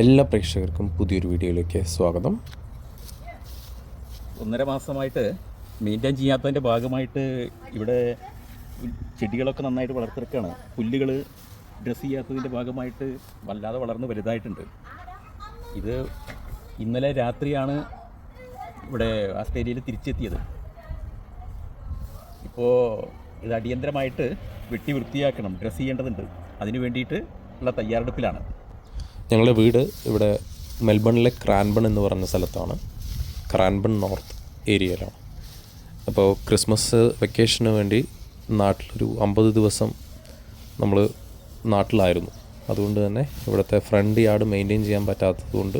എല്ലാ പ്രേക്ഷകർക്കും പുതിയൊരു വീഡിയോയിലേക്ക് സ്വാഗതം. ഒന്നര മാസമായിട്ട് മെയിന്റെയിൻ ചെയ്യാത്തതിന്റെ ഭാഗമായിട്ട് ഇവിടെ ചെടികളൊക്കെ നന്നായിട്ട് വളർത്തിറക്കുകയാണ് പുല്ലുകൾ ഡ്രസ്സ് ചെയ്യാത്തതിന്റെ ഭാഗമായിട്ട് വല്ലാതെ വളർന്ന് വലുതായിട്ടുണ്ട്. ഇത് ഇന്നലെ രാത്രിയാണ് ഇവിടെ ആസ്ട്രേലിയയിൽ തിരിച്ചെത്തിയത്. ഇപ്പോൾ ഇത് അടിയന്തരമായിട്ട് വെട്ടി വൃത്തിയാക്കണം ഡ്രസ്സ് ചെയ്യേണ്ടതുണ്ട്. അതിന് വേണ്ടിയിട്ട് ഉള്ള തയ്യാറെടുപ്പിലാണ്. ഞങ്ങളുടെ വീട് ഇവിടെ മെൽബണിലെ ക്രാൻബൺ എന്ന് പറയുന്ന സ്ഥലത്താണ്. ക്രാൻബൺ നോർത്ത് ഏരിയയിലാണ്. അപ്പോൾ ക്രിസ്മസ് വെക്കേഷന് വേണ്ടി നാട്ടിലൊരു അമ്പത് ദിവസം നമ്മൾ നാട്ടിലായിരുന്നു. അതുകൊണ്ട് തന്നെ ഇവിടുത്തെ ഫ്രണ്ട് യാർഡ് മെയിന്റെയിൻ ചെയ്യാൻ പറ്റാത്തതുകൊണ്ട്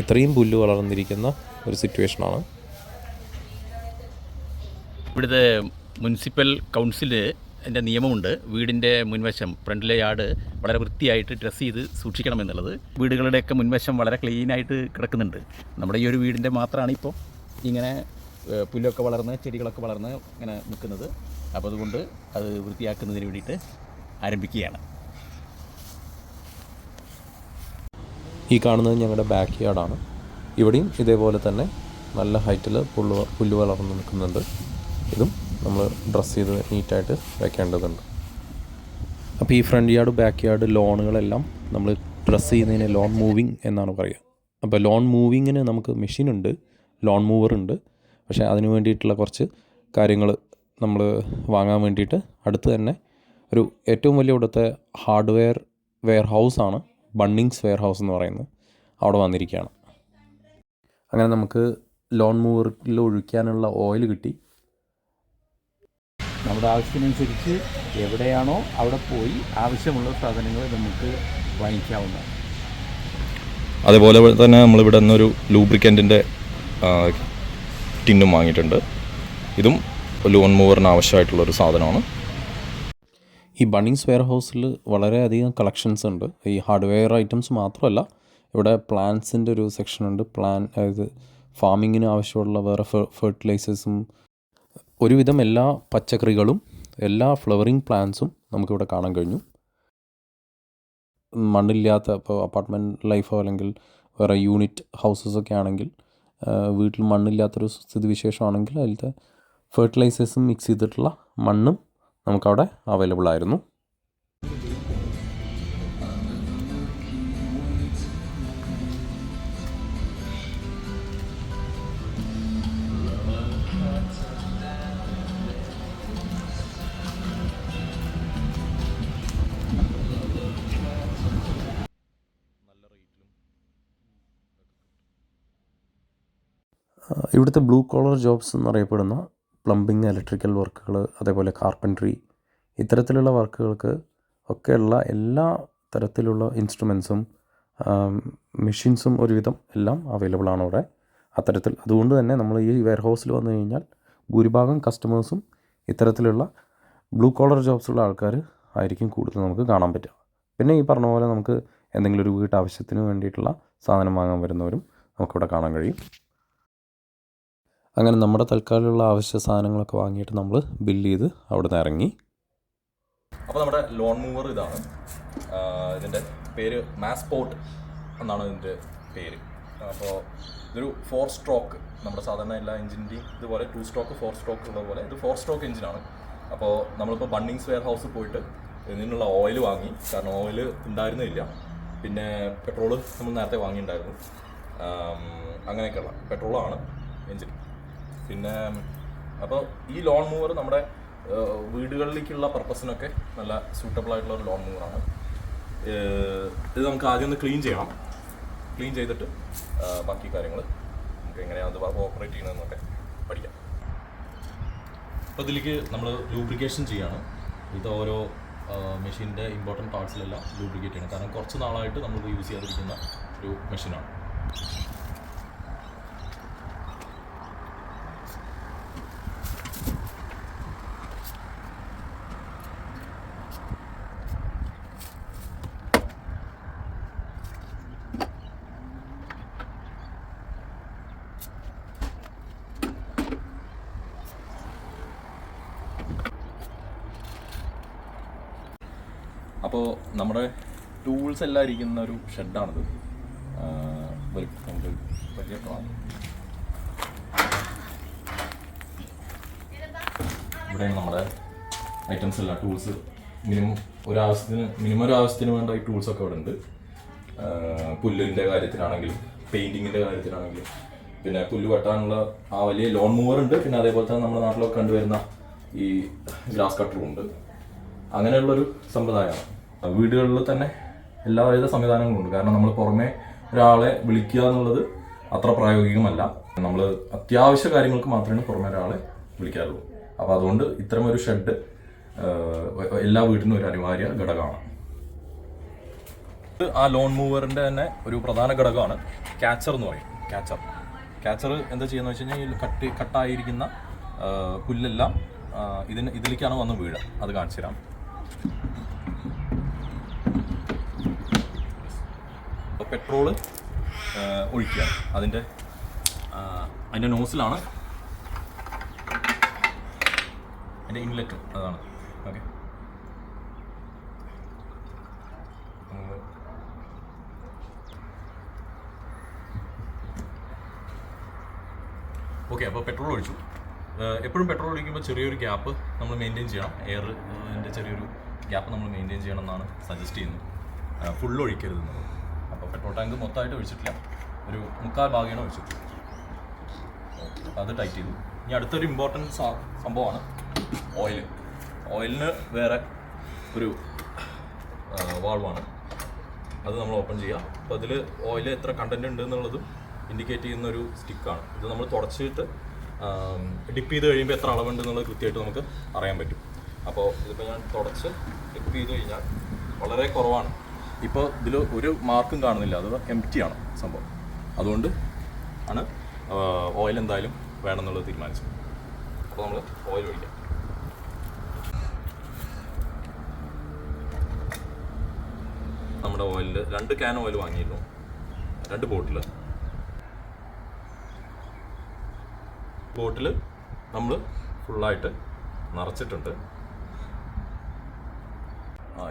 ഇത്രയും പുല്ല് വളർന്നിരിക്കുന്ന ഒരു സിറ്റുവേഷനാണ്. ഇവിടുത്തെ മുനിസിപ്പൽ കൗൺസിൽ എന്റെ നിയമമുണ്ട്. വീടിന്റെ മുൻവശം ഫ്രണ്ടിലെ യാർഡ് വളരെ വൃത്തിയായിട്ട് ഡ്രസ്സ് ചെയ്ത് സൂക്ഷിക്കണം എന്നുള്ളത്. വീടുകളുടെയൊക്കെ മുൻവശം വളരെ ക്ലീനായിട്ട് കിടക്കുന്നുണ്ട്. നമ്മുടെ ഈ ഒരു വീടിന്റെ മാത്രമാണ് ഇപ്പോൾ ഇങ്ങനെ പുല്ലൊക്കെ വളർന്ന് ചെടികളൊക്കെ വളർന്ന് ഇങ്ങനെ നിൽക്കുന്നത്. അപ്പോൾ അതുകൊണ്ട് അത് വൃത്തിയാക്കുന്നതിന് വേണ്ടിയിട്ട് ആരംഭിക്കുകയാണ്. ഈ കാണുന്നത് ഞങ്ങളുടെ ബാക്ക് യാർഡാണ് ഇവിടെയും ഇതേപോലെ തന്നെ നല്ല ഹൈറ്റിൽ പുല്ല് പുല്ല് വളർന്ന് നിൽക്കുന്നുണ്ട്. ഇതും നമ്മൾ ഡ്രസ്സ് ചെയ്ത് നീറ്റായിട്ട് വെക്കേണ്ടതുണ്ട്. അപ്പോൾ ഈ ഫ്രണ്ട് യാർഡ് ബാക്ക് യാർഡ് ലോണുകളെല്ലാം നമ്മൾ ഡ്രസ്സ് ചെയ്യുന്നതിന് ലോൺ മൂവിങ് എന്നാണ് പറയുക. അപ്പോൾ ലോൺ മൂവിങ്ങിന് നമുക്ക് മെഷീനുണ്ട് ലോൺ മൂവർ ഉണ്ട്. പക്ഷേ അതിന് വേണ്ടിയിട്ടുള്ള കുറച്ച് കാര്യങ്ങൾ നമ്മൾ വാങ്ങാൻ വേണ്ടിയിട്ട് അടുത്ത് തന്നെ ഒരു ഏറ്റവും വലിയ ഇവിടുത്തെ ഹാർഡ്വെയർ വെയർ ഹൗസാണ് ബണ്ണിങ്സ് വെയർ ഹൗസ് എന്ന് പറയുന്നത്. അവിടെ വന്നിരിക്കുകയാണ്. അങ്ങനെ നമുക്ക് ലോൺ മൂവറിൽ ഒഴിക്കാനുള്ള ഓയിൽ കിട്ടി. നമ്മുടെ ആവശ്യത്തിനനുസരിച്ച് എവിടെയാണോ അവിടെ പോയി ആവശ്യമുള്ള സാധനങ്ങൾ നമുക്ക് വാങ്ങിക്കാവുന്നതാണ്. അതേപോലെ തന്നെ നമ്മളിവിടെ നിന്നൊരു ലൂബ്രിക്കന്റിന്റെ ടിന്നും വാങ്ങിയിട്ടുണ്ട്. ഇതും ലോൺ മൂവറിന് ആവശ്യമായിട്ടുള്ളൊരു സാധനമാണ്. ഈ ബണ്ണിങ്സ് വെയർ ഹൗസിൽ വളരെയധികം കളക്ഷൻസ് ഉണ്ട്. ഈ ഹാർഡ്വെയർ ഐറ്റംസ് മാത്രമല്ല ഇവിടെ പ്ലാന്റ്സിന്റെ ഒരു സെക്ഷൻ ഉണ്ട് പ്ലാൻ അതായത് ഫാമിങ്ങിന് ആവശ്യമുള്ള വേറെ ഫെർട്ടിലൈസേഴ്സും ഒരുവിധം എല്ലാ പച്ചക്കറികളും എല്ലാ ഫ്ലവറിങ് പ്ലാന്റ്സും നമുക്കിവിടെ കാണാൻ കഴിഞ്ഞു. മണ്ണില്ലാത്ത ഇപ്പോൾ അപ്പാർട്ട്മെന്റ് ലൈഫോ അല്ലെങ്കിൽ വേറെ യൂണിറ്റ് ഹൗസസൊക്കെ ആണെങ്കിൽ വീട്ടിൽ മണ്ണില്ലാത്തൊരു സ്ഥിതിവിശേഷമാണെങ്കിൽ അതിലത്തെ ഫെർട്ടിലൈസേഴ്സും മിക്സ് ചെയ്തിട്ടുള്ള മണ്ണും നമുക്കവിടെ അവൈലബിൾ ആയിരുന്നു. ഇവിടുത്തെ ബ്ലൂ കോളർ ജോബ്സ് എന്നറിയപ്പെടുന്ന പ്ലംബിങ് ഇലക്ട്രിക്കൽ വർക്കുകൾ അതേപോലെ കാർപ്പൻട്രി ഇത്തരത്തിലുള്ള വർക്കുകൾക്ക് ഒക്കെയുള്ള എല്ലാ തരത്തിലുള്ള ഇൻസ്ട്രുമെൻസും മെഷീൻസും ഒരുവിധം എല്ലാം അവൈലബിൾ ആണ് അവിടെ. അത്തരത്തിൽ അതുകൊണ്ട് തന്നെ നമ്മൾ ഈ വെയർ ഹൗസിൽ വന്നു കഴിഞ്ഞാൽ ഭൂരിഭാഗം കസ്റ്റമേഴ്സും ഇത്തരത്തിലുള്ള ബ്ലൂ കോളർ ജോബ്സുള്ള ആൾക്കാർ ആയിരിക്കും കൂടുതൽ നമുക്ക് കാണാൻ പറ്റുക. പിന്നെ ഈ പറഞ്ഞ പോലെ നമുക്ക് എന്തെങ്കിലും ഒരു വീട്ടാവശ്യത്തിന് വേണ്ടിയിട്ടുള്ള സാധനം വാങ്ങാൻ വരുന്നവരും നമുക്കിവിടെ കാണാൻ കഴിയും. അങ്ങനെ നമ്മുടെ തൽക്കാലമുള്ള ആവശ്യ സാധനങ്ങളൊക്കെ വാങ്ങിയിട്ട് നമ്മൾ ബില്ല് ചെയ്ത് അവിടെ നിന്ന് ഇറങ്ങി. അപ്പോൾ നമ്മുടെ ലോൺ മൂവർ ഇതാണ്. ഇതിന്റെ പേര് മാസ്പോർട്ട് എന്നാണ് ഇതിന്റെ പേര്. അപ്പോൾ ഇതൊരു ഫോർ സ്ട്രോക്ക് നമ്മുടെ സാധാരണ എല്ലാ എഞ്ചിന്റെയും ഇതുപോലെ ടു സ്ട്രോക്ക് ഫോർ സ്ട്രോക്ക് ഉള്ള പോലെ ഇത് ഫോർ സ്ട്രോക്ക് എഞ്ചിനാണ് അപ്പോൾ നമ്മളിപ്പോൾ ബണ്ണിങ്സ് വെയർ ഹൗസിൽ പോയിട്ട് ഇതിനുള്ള ഓയിൽ വാങ്ങി. കാരണം ഓയിൽ ഉണ്ടായിരുന്നില്ല. പിന്നെ പെട്രോൾ നമ്മൾ നേരത്തെ വാങ്ങിയിട്ടുണ്ടായിരുന്നു. അങ്ങനെയൊക്കെയുള്ള പെട്രോളാണ് എഞ്ചിൻ പിന്നെ അപ്പോൾ ഈ ലോൺ മൂവർ നമ്മുടെ വീടുകളിലേക്കുള്ള പർപ്പസിനൊക്കെ നല്ല സൂട്ടബിൾ ആയിട്ടുള്ള ഒരു ലോൺ മൂവറാണ് ഇത് നമുക്ക് ആദ്യം ഒന്ന് ക്ലീൻ ചെയ്യണം. ക്ലീൻ ചെയ്തിട്ട് ബാക്കി കാര്യങ്ങൾ നമുക്ക് എങ്ങനെയാണ് അത് ഓപ്പറേറ്റ് ചെയ്യണമെന്നൊക്കെ പഠിക്കാം. അപ്പോൾ ഇതിലേക്ക് നമ്മൾ ലൂബ്രിക്കേഷൻ ചെയ്യാണ്. ഇത് ഓരോ മെഷീന്റെ ഇമ്പോർട്ടന്റ് പാർട്സിലെല്ലാം ലൂബ്രിക്കേറ്റ് ചെയ്യണം. കാരണം കുറച്ച് നാളായിട്ട് നമ്മൾ യൂസ് ചെയ്യാതിരിക്കുന്ന ഒരു മെഷീനാണ് അപ്പോൾ നമ്മുടെ ടൂൾസ് എല്ലാം ഇരിക്കുന്ന ഒരു ഷെഡാണിത് നമുക്ക് പരിചയപ്പെടാം ഇവിടെയാണ് നമ്മുടെ ഐറ്റംസ് എല്ലാം ടൂൾസ് മിനിമം ഒരാവശ്യത്തിന് മിനിമം ഒരു ആവശ്യത്തിന് വേണ്ട ഈ ടൂൾസൊക്കെ ഇവിടെ ഉണ്ട് പുല്ലിന്റെ കാര്യത്തിലാണെങ്കിലും പെയിന്റിങ്ങിന്റെ കാര്യത്തിലാണെങ്കിലും പിന്നെ പുല്ല് വെട്ടാനുള്ള ആ വലിയ ലോൺ മൂവർ ഉണ്ട്. പിന്നെ അതേപോലെ തന്നെ നമ്മുടെ നാട്ടിലൊക്കെ കണ്ടുവരുന്ന ഈ ഗ്രാസ് കട്ടറും ഉണ്ട്. അങ്ങനെയുള്ളൊരു സമ്പ്രദായമാണ്. വീടുകളിൽ തന്നെ എല്ലാവിധ സംവിധാനങ്ങളും ഉണ്ട്. കാരണം നമ്മൾ പുറമെ ഒരാളെ വിളിക്കുക എന്നുള്ളത് അത്ര പ്രായോഗികമല്ല. നമ്മൾ അത്യാവശ്യ കാര്യങ്ങൾക്ക് മാത്രമേ പുറമെ ഒരാളെ വിളിക്കാറുള്ളൂ. അപ്പോൾ അതുകൊണ്ട് ഇത്തരം ഒരു ഷെഡ് എല്ലാ വീട്ടിനും ഒരു അനിവാര്യ ഘടകമാണ്. ആ ലോൺ മൂവറിന്റെ തന്നെ ഒരു പ്രധാന ഘടകമാണ്. ക്യാച്ചർ എന്ന് പറയും. ക്യാച്ചർ ക്യാച്ചർ എന്താ ചെയ്യുന്ന വെച്ച് കഴിഞ്ഞാൽ കട്ട് കട്ടായിരിക്കുന്ന പുല്ലെല്ലാം ഇതിന് ഇതിലേക്കാണ് വന്ന് വീഴുക അത് കാണിച്ചു തരാം പെട്രോൾ ഒഴിക്കുക. അതിന്റെ അതിന്റെ നോസിലാണ്. അതിന്റെ ഇൻലെറ്റ് അതാണ്. ഓക്കെ. ഓക്കെ അപ്പോൾ പെട്രോൾ ഒഴിച്ചു. എപ്പോഴും പെട്രോൾ ഒഴിക്കുമ്പോൾ ചെറിയൊരു ഗ്യാപ്പ് നമ്മൾ മെയിന്റെയിൻ ചെയ്യണം. എയർ അതിന്റെ ചെറിയൊരു ഗ്യാപ്പ് നമ്മൾ മെയിന്റെയിൻ ചെയ്യണം എന്നാണ് സജസ്റ്റ് ചെയ്യുന്നത്. ഫുള്ള് ഒഴിക്കരുത് അപ്പോൾ പെട്രോൾ ടാങ്ക് മൊത്തമായിട്ട് ഒഴിച്ചിട്ടില്ല. ഒരു മുക്കാൽ ഭാഗമാണ് ഒഴിച്ചിട്ടുള്ളത് അപ്പോൾ അത് ടൈറ്റ് ചെയ്തു. ഇനി അടുത്തൊരു ഇമ്പോർട്ടന്റ് സംഭവമാണ് ഓയിൽ ഓയിലിന് വേറെ ഒരു വാൾവാണ് അത് നമ്മൾ ഓപ്പൺ ചെയ്യാം. അപ്പോൾ അതിൽ ഓയിൽ എത്ര കണ്ടന്റ് ഉണ്ട് എന്നുള്ളതും ഇൻഡിക്കേറ്റ് ചെയ്യുന്ന ഒരു സ്റ്റിക്കാണ് ഇത് നമ്മൾ തുടച്ചിട്ട് ഡിപ്പ് ചെയ്ത് കഴിയുമ്പോൾ എത്ര അളവുണ്ട് എന്നുള്ളത് കൃത്യമായിട്ട് നമുക്ക് അറിയാൻ പറ്റും. അപ്പോൾ ഇതിപ്പോൾ ഞാൻ തുടച്ച് ഡിപ്പ് ചെയ്ത് കഴിഞ്ഞാൽ വളരെ കുറവാണ്. ഇപ്പോൾ ഇതിൽ ഒരു മാർക്കും കാണുന്നില്ല. അത് എം ആണ് സംഭവം. അതുകൊണ്ട് ആണ് ഓയിൽ എന്തായാലും വേണമെന്നുള്ളത് തീരുമാനിച്ചത്. അപ്പോൾ നമ്മൾ ഓയിൽ ഒഴിക്കാം. നമ്മുടെ ഓയിലിൽ രണ്ട് ക്യാൻ ഓയിൽ വാങ്ങിയിരുന്നു. രണ്ട് ബോട്ടിൽ ബോട്ടിൽ നമ്മൾ ഫുള്ളായിട്ട് നിറച്ചിട്ടുണ്ട്.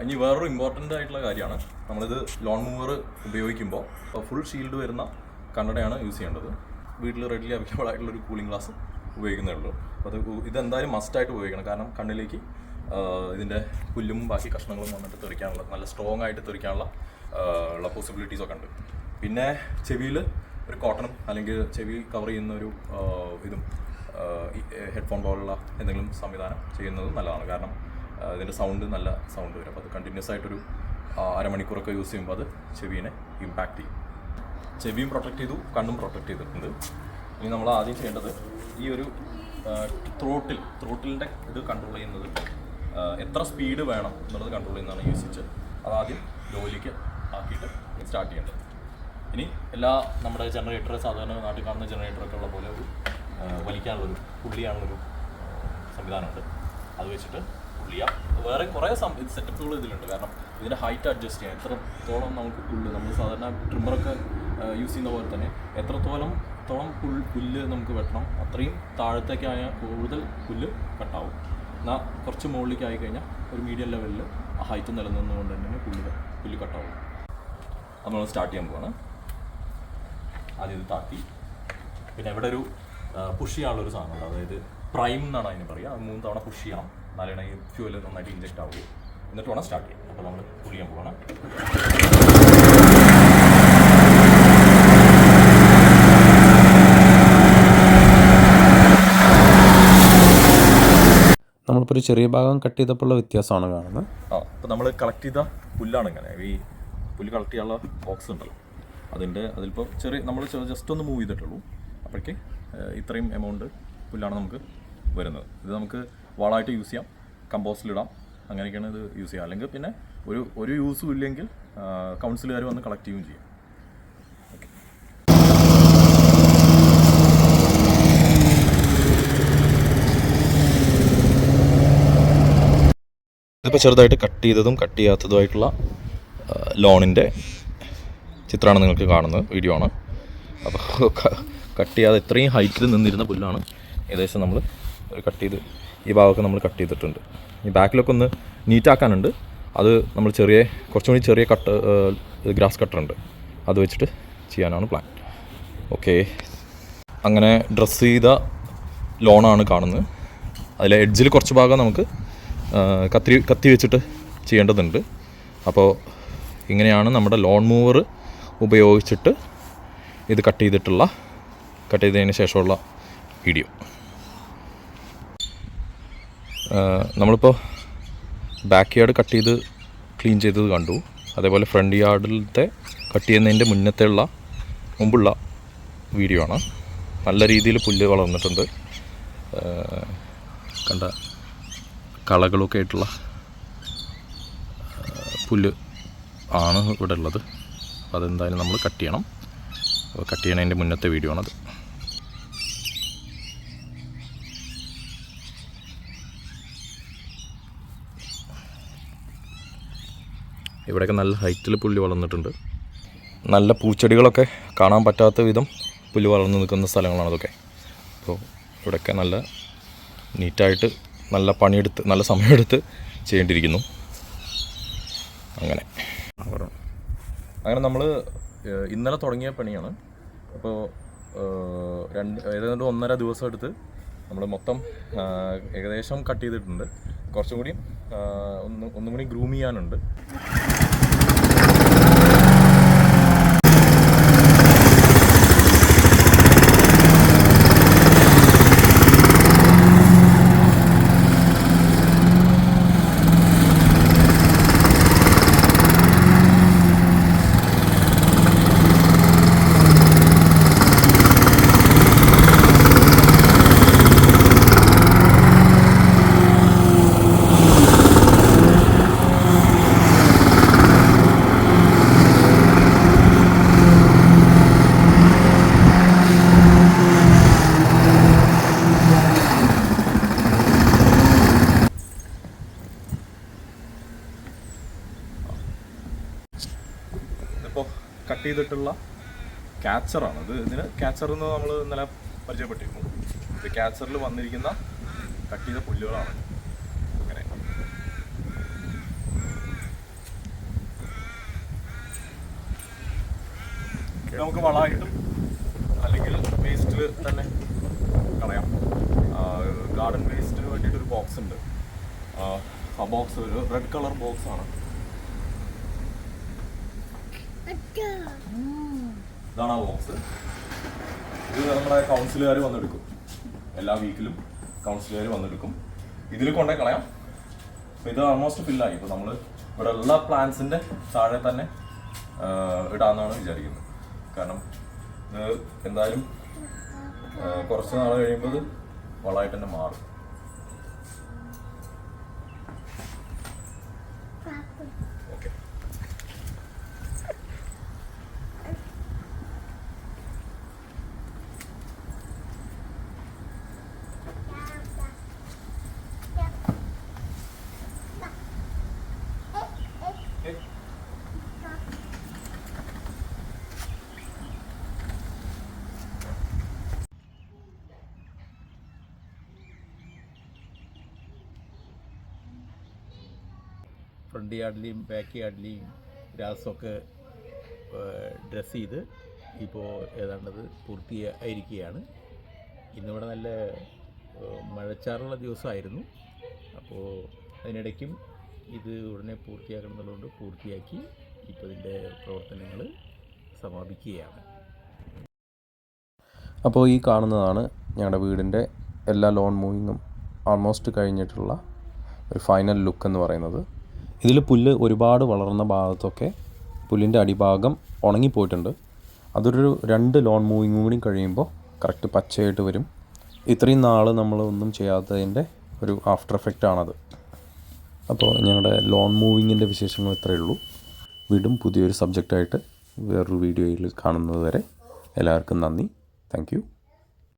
ഇനി വേറൊരു ഇമ്പോർട്ടന്റ് ആയിട്ടുള്ള കാര്യമാണ്. നമ്മളിത് ലോൺ മൂവർ ഉപയോഗിക്കുമ്പോൾ ഫുൾ ഷീൽഡ് വരുന്ന കണ്ണടയാണ് യൂസ് ചെയ്യേണ്ടത്. വീട്ടിൽ റെഡിലി അവൈലബിൾ ആയിട്ടുള്ള ഒരു കൂളിംഗ് ഗ്ലാസ് ഉപയോഗിക്കുന്നേ ഉള്ളൂ. അപ്പോൾ അത് ഇതെന്തായാലും മസ്റ്റായിട്ട് ഉപയോഗിക്കണം. കാരണം കണ്ണിലേക്ക് ഇതിന്റെ പുല്ലും ബാക്കി കഷ്ണങ്ങളും വന്നിട്ട് തെറിക്കാനുള്ള നല്ല സ്ട്രോങ് ആയിട്ട് തെറിക്കാനുള്ള ഉള്ള പോസിബിലിറ്റീസ് ഒക്കെ ഉണ്ട്. പിന്നെ ചെവിയിൽ ഒരു കോട്ടണും അല്ലെങ്കിൽ ചെവി കവർ ചെയ്യുന്ന ഒരു ഇതും ഹെഡ്ഫോൺ പോലുള്ള എന്തെങ്കിലും സംവിധാനം ചെയ്യുന്നത് നല്ലതാണ്. കാരണം ഇതിന്റെ സൗണ്ട് നല്ല സൗണ്ട് വരും. അപ്പോൾ അത് കണ്ടിന്യൂസ് ആയിട്ടൊരു അരമണിക്കൂറൊക്കെ യൂസ് ചെയ്യുമ്പോൾ അത് ചെവിനെ ഇമ്പാക്റ്റ് ചെയ്യും. ചെവിയും പ്രൊട്ടക്ട് ചെയ്തു കണ്ണും പ്രൊട്ടക്ട് ചെയ്തിട്ടുണ്ട്. ഇനി നമ്മൾ ആദ്യം ചെയ്യേണ്ടത് ഈ ഒരു ത്രോട്ടിൽ ത്രോട്ടിലിന്റെ ഇത് കൺട്രോൾ ചെയ്യുന്നത് എത്ര സ്പീഡ് വേണം എന്നുള്ളത് കൺട്രോൾ ചെയ്യുന്നതാണ് വെച്ച് അത് ആദ്യം ലോയിലേക്ക് ആക്കിയിട്ട് സ്റ്റാർട്ട് ചെയ്യേണ്ടത്. ഇനി എല്ലാ നമ്മുടെ ജനറേറ്റർ സാധാരണ നാട്ടിൽ കാണുന്ന ജനറേറ്ററൊക്കെ ഉള്ള പോലെ ഒരു വലിക്കാനുള്ളൊരു പുള്ളിയാണുള്ളൊരു സംവിധാനമുണ്ട്. അത് വെച്ചിട്ട് പുള്ളിയാം വേറെ കുറേ സെറ്റപ്പുകൾ ഇതിലുണ്ട്. കാരണം ഇതിന്റെ ഹൈറ്റ് അഡ്ജസ്റ്റ് ചെയ്യാം. എത്രത്തോളം നമുക്ക് പുല്ല് നമ്മൾ സാധാരണ ട്രിമ്മറൊക്കെ യൂസ് ചെയ്യുന്ന പോലെ തന്നെ എത്രത്തോളം തോളം പുൽ പുല്ല് നമുക്ക് വെട്ടണം അത്രയും താഴത്തേക്കായ കൂടുതൽ പുല്ല് കട്ടാവും. എന്നാൽ കുറച്ച് മുകളിലേക്ക് ആയി കഴിഞ്ഞാൽ ഒരു മീഡിയം ലെവലിൽ ആ ഹൈറ്റ് നിലനിന്നുകൊണ്ട് തന്നെ പുല്ല് പുല്ല് കട്ടാവും. നമ്മൾ സ്റ്റാർട്ട് ചെയ്യാൻ പോവാണ്. ആദ്യം ഇത് താത്തി. പിന്നെ ഇവിടെ ഒരു പുഷ് ചെയ്യാനുള്ളൊരു സാധനമുണ്ട്. അതായത് പ്രൈം എന്നാണ് അതിന് പറയുക. മൂന്ന് തവണ പുഷ് ചെയ്യണം. എന്നാലാണ് ഈ ഫ്യൂവൽ നന്നായിട്ട് ഇഞ്ചക്ട് ആവുകയും എന്നിട്ട് വേണം സ്റ്റാർട്ട് ചെയ്യാം അപ്പോൾ നമ്മൾ പുളിയാൻ പോകണം നമ്മളിപ്പോൾ ഒരു ചെറിയ ഭാഗം കട്ട് ചെയ്തപ്പോഴുള്ള വ്യത്യാസമാണ് കാണുന്നത്. ആ അപ്പോൾ നമ്മൾ കളക്ട് ചെയ്ത പുല്ലാണ് ഇങ്ങനെ. ഈ പുല്ല് കളക്ട് ചെയ്യാനുള്ള ബോക്സ് ഉണ്ടല്ലോ. അതിന്റെ അതിലിപ്പോൾ ചെറിയ നമ്മൾ ജസ്റ്റ് ഒന്ന് മൂവ് ചെയ്തിട്ടുള്ളൂ. അപ്പോഴേക്ക് ഇത്രയും എമൗണ്ട് പുല്ലാണ് നമുക്ക് വരുന്നത്. ഇത് നമുക്ക് വളമായിട്ട് യൂസ് ചെയ്യാം. കമ്പോസ്റ്റിലിടാം അങ്ങനെയൊക്കെയാണ് ഇത് യൂസ് ചെയ്യുക. അല്ലെങ്കിൽ പിന്നെ ഒരു ഒരു യൂസും ഇല്ലെങ്കിൽ കൗൺസിലുകാർ വന്ന് കളക്ട് ചെയ്യുകയും ചെയ്യും. ഇതിപ്പോൾ ചെറുതായിട്ട് കട്ട് ചെയ്തതും കട്ട് ചെയ്യാത്തതുമായിട്ടുള്ള ലോണിന്റെ ചിത്രമാണ് നിങ്ങൾക്ക് കാണുന്നത്. വീഡിയോ ആണ്. അപ്പോൾ കട്ട് ചെയ്യാതെ ഇത്രയും ഹൈറ്റിൽ നിന്നിരുന്ന പുല്ലാണ് ഏകദേശം നമ്മൾ കട്ട് ചെയ്ത് ഈ ഭാഗമൊക്കെ നമ്മൾ കട്ട് ചെയ്തിട്ടുണ്ട്. ഈ ബാക്കിലൊക്കെ ഒന്ന് നീറ്റാക്കാനുണ്ട് അത് നമ്മൾ ചെറിയ കുറച്ചും കൂടി ചെറിയ കട്ട് ഗ്രാസ് കട്ടറുണ്ട് അത് വെച്ചിട്ട് ചെയ്യാനാണ് പ്ലാൻ ഓക്കെ അങ്ങനെ ഡ്രസ്സ് ചെയ്ത ലോണാണ് കാണുന്നത്. അതിലെ എഡ്ജിൽ കുറച്ച് ഭാഗം നമുക്ക് കത്തി കത്തി വെച്ചിട്ട് ചെയ്യേണ്ടതുണ്ട്. അപ്പോൾ ഇങ്ങനെയാണ് നമ്മുടെ ലോൺ മൂവർ ഉപയോഗിച്ചിട്ട് ഇത് കട്ട് ചെയ്തിട്ടുള്ള കട്ട് ചെയ്തതിന് ശേഷമുള്ള വീഡിയോ നമ്മളിപ്പോൾ ബാക്ക് യാർഡ് കട്ട് ചെയ്ത് ക്ലീൻ ചെയ്തത് കണ്ടു. അതേപോലെ ഫ്രണ്ട് യാർഡിലത്തെ കട്ട് ചെയ്യുന്നതിന്റെ മുന്നത്തെ ഉള്ള മുമ്പുള്ള വീഡിയോ ആണ്. നല്ല രീതിയിൽ പുല്ല് വളർന്നിട്ടുണ്ട്. കണ്ട കളകളൊക്കെ ആയിട്ടുള്ള പുല്ല് ആണ് ഇവിടെ ഉള്ളത്. അപ്പോൾ അതെന്തായാലും നമ്മൾ കട്ട് ചെയ്യണം. കട്ട് ചെയ്യണതിന്റെ മുന്നത്തെ വീഡിയോ ആണത്. ഇവിടെയൊക്കെ നല്ല ഹൈറ്റിൽ പുല്ല് വളർന്നിട്ടുണ്ട്. നല്ല പൂച്ചെടികളൊക്കെ കാണാൻ പറ്റാത്ത വിധം പുല്ല് വളർന്നു നിൽക്കുന്ന സ്ഥലങ്ങളാണ് അതൊക്കെ അപ്പോൾ ഇവിടെയൊക്കെ നല്ല നീറ്റായിട്ട് നല്ല പണിയെടുത്ത് നല്ല സമയമെടുത്ത് ചെയ്യേണ്ടിയിരിക്കുന്നു. അങ്ങനെ. അങ്ങനെ നമ്മൾ ഇന്നലെ തുടങ്ങിയ പണിയാണ്. അപ്പോൾ രണ്ട് ഏതാണ്ട് ഒന്നര ദിവസം എടുത്ത് നമ്മൾ മൊത്തം ഏകദേശം കട്ട് ചെയ്തിട്ടുണ്ട്. കുറച്ചും കൂടി ഒന്ന് ഒന്നും കൂടി ഗ്രൂം ചെയ്യാനുണ്ട് ഇപ്പോൾ കട്ട് ചെയ്തിട്ടുള്ള ക്യാച്ചറാണ്. ഇത് ഇതിന് ക്യാച്ചർ എന്ന് നമ്മൾ ഇന്നലെ പരിചയപ്പെട്ടിരുന്നു. ഇത് ക്യാച്ചറിൽ വന്നിരിക്കുന്ന കട്ട് ചെയ്ത പുല്ലുകളാണ്. അങ്ങനെ നമുക്ക് വളമായിട്ടും അല്ലെങ്കിൽ വേസ്റ്റിൽ തന്നെ കളയാം. ഗാർഡൻ വേസ്റ്റിന് വേണ്ടിയിട്ടൊരു ബോക്സ് ഉണ്ട്. ആ, ആ ബോക്സ് ഒരു റെഡ് കളർ ബോക്സ് ആണ്. ഇതാണ് ആ ബോക്സ് ഇത് നമ്മുടെ കൗൺസിലുകാർ വന്നെടുക്കും. എല്ലാ വീക്കിലും കൗൺസിലുകാർ വന്നെടുക്കും. ഇതിൽ കൊണ്ടേ കളയാം. അപ്പോൾ ഇത് ഓൾമോസ്റ്റ് ഫില്ലായി ഇപ്പോൾ നമ്മൾ ഇവിടെ ഉള്ള പ്ലാന്റ്സിന്റെ താഴെ തന്നെ ഇടാമെന്നാണ് വിചാരിക്കുന്നത്. കാരണം ഇത് എന്തായാലും കുറച്ച് നാൾ കഴിയുമ്പോൾ വളമായിട്ട് തന്നെ മാറും ഓക്കെ ഫ്രണ്ട് യാർഡിലെയും ബാക്ക് യാർഡിലെയും ഗ്രാസൊക്കെ ഡ്രസ്സ് ചെയ്ത് ഇപ്പോൾ ഏതാണ്ടത് പൂർത്തിയായിരിക്കുകയാണ്. ഇന്നിവിടെ നല്ല മഴച്ചാറുള്ള ദിവസമായിരുന്നു. അപ്പോൾ അതിനിടയ്ക്കും ഇത് ഉടനെ പൂർത്തിയാക്കണം എന്നുള്ളതുകൊണ്ട് പൂർത്തിയാക്കി ഇപ്പോൾ ഇതിന്റെ പ്രവർത്തനങ്ങൾ സമാപിക്കുകയാണ്. അപ്പോൾ ഈ കാണുന്നതാണ് ഞങ്ങളുടെ വീടിന്റെ എല്ലാ ലോൺ മൂവിങ്ങും ആൾമോസ്റ്റ് കഴിഞ്ഞിട്ടുള്ള ഒരു ഫൈനൽ ലുക്ക് എന്ന് പറയുന്നത്. ഇതിൽ പുല്ല് ഒരുപാട് വളർന്ന ഭാഗത്തൊക്കെ പുല്ലിന്റെ അടിഭാഗം ഉണങ്ങിപ്പോയിട്ടുണ്ട്. അതൊരു രണ്ട് ലോൺ മൂവിങ് കൂടി കഴിയുമ്പോൾ കറക്റ്റ് പച്ചയായിട്ട് വരും. ഇത്രയും നാൾ നമ്മൾ ഒന്നും ചെയ്യാത്തതിന്റെ ഒരു ആഫ്റ്റർ എഫക്റ്റ് ആണത്. അപ്പോൾ ഞങ്ങളുടെ ലോൺ മൂവിങ്ങിന്റെ വിശേഷങ്ങൾ ഇത്രയേ ഉള്ളൂ. വീണ്ടും പുതിയൊരു സബ്ജക്റ്റായിട്ട് വേറൊരു വീഡിയോയിൽ കാണുന്നത് വരെ എല്ലാവർക്കും നന്ദി. താങ്ക്